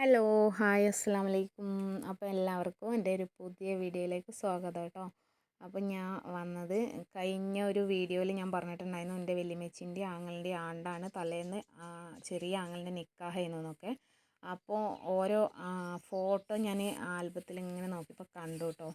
Hello hi അസ്സാം വലൈക്കും അപ്പോൾ എല്ലാവർക്കും എന്റെ ഒരു പുതിയ വീഡിയോയിലേക്ക് സ്വാഗതം കേട്ടോ അപ്പോൾ ഞാൻ വന്നത് കഴിഞ്ഞ ഒരു വീഡിയോയിൽ ഞാൻ പറഞ്ഞിട്ടുണ്ടായിരുന്നു എന്റെ വലിയമ്മച്ചിന്റെ ആങ്ങളുടെ ആണ്ടാണ് തലേന്ന് ചെറിയ ആങ്ങളുടെ നിക്കാഹായിരുന്നു എന്നൊക്കെ അപ്പോൾ ഓരോ ഫോട്ടോ ഞാൻ ആൽബത്തിൽ ഇങ്ങനെ നോക്കിയപ്പോൾ കണ്ടു കേട്ടോ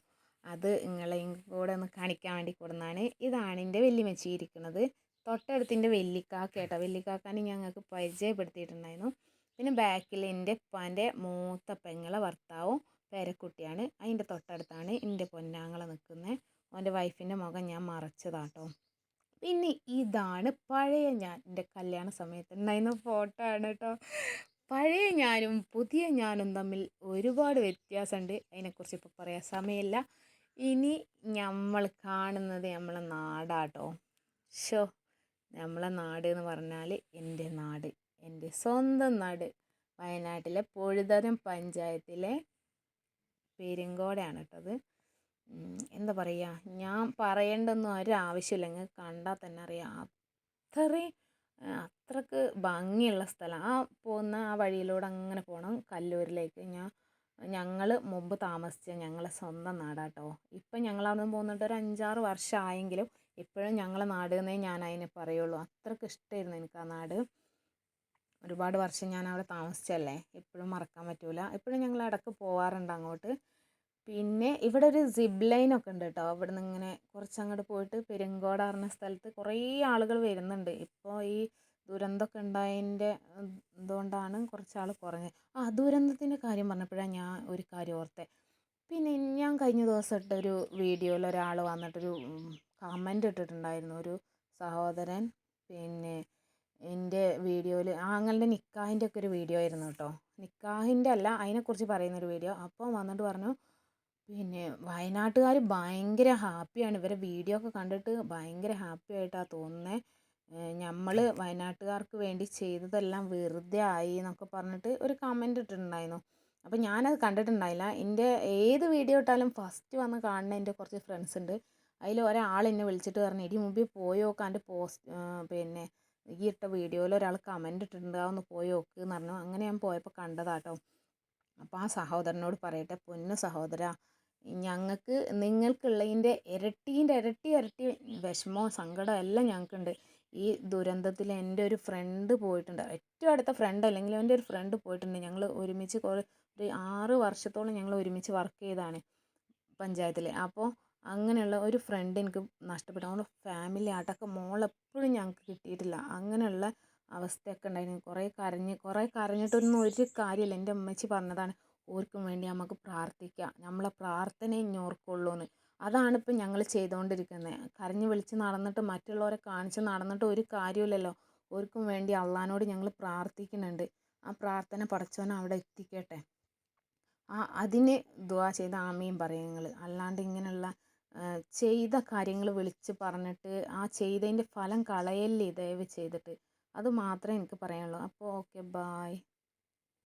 അത് നിങ്ങളെയും കൂടെ ഒന്ന് കാണിക്കാൻ വേണ്ടി കൊടുന്നാണ്. ഇതാണ് എന്റെ വലിയമ്മച്ചി ഇരിക്കുന്നത്. തൊട്ടടുത്തിന്റെ വെല്ലിക്കാക്ക കേട്ടോ വെല്ലിക്കാക്കാനെ ഞങ്ങൾക്ക് പരിചയപ്പെടുത്തിയിട്ടുണ്ടായിരുന്നു. പിന്നെ ബാക്കിൽ എന്റെ ഉപ്പാന്റെ മൂത്ത പെങ്ങളെ ഭർത്താവും പേരക്കുട്ടിയാണ്. അതിന്റെ തൊട്ടടുത്താണ് എന്റെ പൊന്നാങ്ങള നിൽക്കുന്നത്. അവന്റെ വൈഫിന്റെ മുഖം ഞാൻ മറച്ചതാട്ടോ. പിന്നെ ഇതാണ് പഴയ ഞാൻ എന്റെ കല്യാണ സമയത്ത് ഉണ്ടായിരുന്ന ഫോട്ടോ ആണ് കേട്ടോ പഴയ ഞാനും പുതിയ ഞാനും തമ്മിൽ ഒരുപാട് വ്യത്യാസമുണ്ട്. അതിനെക്കുറിച്ച് ഇപ്പോൾ പറയാൻ സമയമില്ല. ഇനി നമ്മൾ കാണുന്നത് നമ്മളെ നാടാട്ടോ. ഷോ നമ്മളെ നാട് എന്ന് പറഞ്ഞാൽ എന്റെ നാട്. എന്റെ സ്വന്തം നാട്. വയനാട്ടിലെ പൊഴുതരം പഞ്ചായത്തിലെ പെരുങ്കോടയാണ് കേട്ടത് എന്താ പറയുക ഞാൻ പറയേണ്ടൊന്നും ഒരാവശ്യമില്ല. നിങ്ങൾക്ക് കണ്ടാൽ തന്നെ അറിയാം. അത്രയും അത്രയ്ക്ക് ഭംഗിയുള്ള സ്ഥലം. ആ പോകുന്ന ആ വഴിയിലൂടെ അങ്ങനെ പോകണം കല്ലൂരിലേക്ക്. ഞാൻ ഞങ്ങൾ മുമ്പ് താമസിച്ച ഞങ്ങളെ സ്വന്തം നാടാട്ടോ. ഇപ്പം ഞങ്ങൾ അവിടെ പോകുന്നിട്ട് ഒരു അഞ്ചാറ് വർഷമായെങ്കിലും ഇപ്പോഴും ഞങ്ങളെ നാട് എന്നേ ഞാൻ അതിനെ പറയുള്ളൂ. അത്രയ്ക്ക് ഇഷ്ടമായിരുന്നു എനിക്ക് ആ നാട്. ഒരുപാട് വർഷം ഞാൻ അവിടെ താമസിച്ചല്ലേ? ഇപ്പോഴും മറക്കാൻ പറ്റൂല. ഇപ്പോഴും ഞങ്ങൾ ഇടയ്ക്ക് പോവാറുണ്ട് അങ്ങോട്ട്. പിന്നെ ഇവിടെ ഒരു സിബ് ലൈൻ ഒക്കെ ഉണ്ട് കേട്ടോ അവിടെ നിന്ന് ഇങ്ങനെ കുറച്ച് അങ്ങോട്ട് പോയിട്ട് പെരുങ്കോട് പറഞ്ഞ സ്ഥലത്ത് കുറേ ആളുകൾ വരുന്നുണ്ട്. ഇപ്പോൾ ഈ ദുരന്തമൊക്കെ ഉണ്ടായതിന്റെ ഇതുകൊണ്ടാണ് കുറച്ച് ആൾ കുറഞ്ഞത്. ആ ദുരന്തത്തിന്റെ കാര്യം പറഞ്ഞപ്പോഴാണ് ഞാൻ ഒരു കാര്യം ഓർത്തേ. പിന്നെ ഞാൻ കഴിഞ്ഞ ദിവസം ഇട്ടൊരു വീഡിയോയിൽ ഒരാൾ വന്നിട്ടൊരു കമന്റ് ഇട്ടിട്ടുണ്ടായിരുന്നു. ഒരു സഹോദരൻ പിന്നെ എന്റെ വീഡിയോയിൽ ആങ്ങളുടെ നിക്കാഹിന്റെ ഒക്കെ ഒരു വീഡിയോ ആയിരുന്നു കേട്ടോ. നിക്കാഹിന്റെ അല്ല അതിനെക്കുറിച്ച് പറയുന്നൊരു വീഡിയോ. അപ്പോൾ വന്നിട്ട് പറഞ്ഞു പിന്നെ വയനാട്ടുകാർ ഭയങ്കര ഹാപ്പിയാണ് ഇവരെ വീഡിയോ ഒക്കെ കണ്ടിട്ട് ഭയങ്കര ഹാപ്പി ആയിട്ടാണ് തോന്നുന്നത് നമ്മൾ വയനാട്ടുകാർക്ക് വേണ്ടി ചെയ്തതെല്ലാം വെറുതെ ആയി എന്നൊക്കെ പറഞ്ഞിട്ട് ഒരു കമന്റ് ഇട്ടിട്ടുണ്ടായിരുന്നു. അപ്പോൾ ഞാനത് കണ്ടിട്ടുണ്ടായില്ല. എന്റെ ഏത് വീഡിയോ ഇട്ടാലും ഫസ്റ്റ് വന്ന് കാണുന്ന എന്റെ കുറച്ച് ഫ്രണ്ട്സ് ഉണ്ട്. അതിൽ ഒരാൾ എന്നെ വിളിച്ചിട്ട് പറഞ്ഞു ഇടി മുമ്പിൽ പോയോക്കാന്റെ പോസ്റ്റ് പിന്നെ ഈ ഇട്ട വീഡിയോയിൽ ഒരാൾ കമന്റ് ഇട്ടിട്ടുണ്ട് ഒന്ന് പോയി നോക്ക് എന്ന് പറഞ്ഞു. അങ്ങനെ ഞാൻ പോയപ്പോൾ കണ്ടതാട്ടോ. അപ്പോൾ ആ സഹോദരനോട് പറയട്ടെ പൊന്ന് സഹോദര ഞങ്ങൾക്ക് നിങ്ങൾക്കുള്ളതിന്റെ ഇരട്ടീന്റെ ഇരട്ടി ഇരട്ടി വിഷമവും സങ്കടവും എല്ലാം ഞങ്ങൾക്കുണ്ട്. ഈ ദുരന്തത്തിൽ എന്റെ ഒരു ഫ്രണ്ട് പോയിട്ടുണ്ട്. ഏറ്റവും അടുത്ത ഫ്രണ്ട് അല്ലെങ്കിൽ എന്റെ ഒരു ഫ്രണ്ട് പോയിട്ടുണ്ട്. ഞങ്ങൾ ഒരുമിച്ച് കുറേ ഒരു ആറ് വർഷത്തോളം ഞങ്ങൾ ഒരുമിച്ച് വർക്ക് ചെയ്തതാണ് പഞ്ചായത്തിൽ അപ്പോൾ അങ്ങനെയുള്ള ഒരു ഫ്രണ്ട് എനിക്ക് നഷ്ടപ്പെട്ടു. അതുകൊണ്ട് ഫാമിലി ആയിട്ടൊക്കെ മോളെപ്പോഴും ഞങ്ങൾക്ക് കിട്ടിയിട്ടില്ല. അങ്ങനെയുള്ള അവസ്ഥയൊക്കെ ഉണ്ടായിരുന്നു. കുറേ കരഞ്ഞ് കുറേ കരഞ്ഞിട്ടൊന്നും ഒരു കാര്യമില്ല. എന്റെ അമ്മച്ചി പറഞ്ഞതാണ് ഓർക്കും വേണ്ടി നമുക്ക് പ്രാർത്ഥിക്കാം. നമ്മളെ പ്രാർത്ഥനയെ ഇഞ്ഞോർക്കുള്ളൂ എന്ന് അതാണ് ഇപ്പം ഞങ്ങൾ ചെയ്തുകൊണ്ടിരിക്കുന്നത്. കരഞ്ഞ് വിളിച്ച് നടന്നിട്ട് മറ്റുള്ളവരെ കാണിച്ച് നടന്നിട്ട് ഒരു കാര്യമില്ലല്ലോ. ഓർക്കും വേണ്ടി അള്ളഹാനോട് ഞങ്ങൾ പ്രാർത്ഥിക്കുന്നുണ്ട്. ആ പ്രാർത്ഥന പടച്ചവനെ അവിടെ എത്തിക്കട്ടെ. ആ അതിന് ദുവാ ചെയ്ത് ആമയും പറയും നിങ്ങൾ അല്ലാണ്ട് ഇങ്ങനെയുള്ള ചെയ്ത കാര്യങ്ങൾ വിളിച്ച് പറഞ്ഞിട്ട് ആ ചെയ്തതിന്റെ ഫലം കളയല്ലേ ദയവ് ചെയ്തിട്ട്? അത് മാത്രമേ എനിക്ക് പറയാനുള്ളൂ. അപ്പോൾ ഓക്കെ ബായ്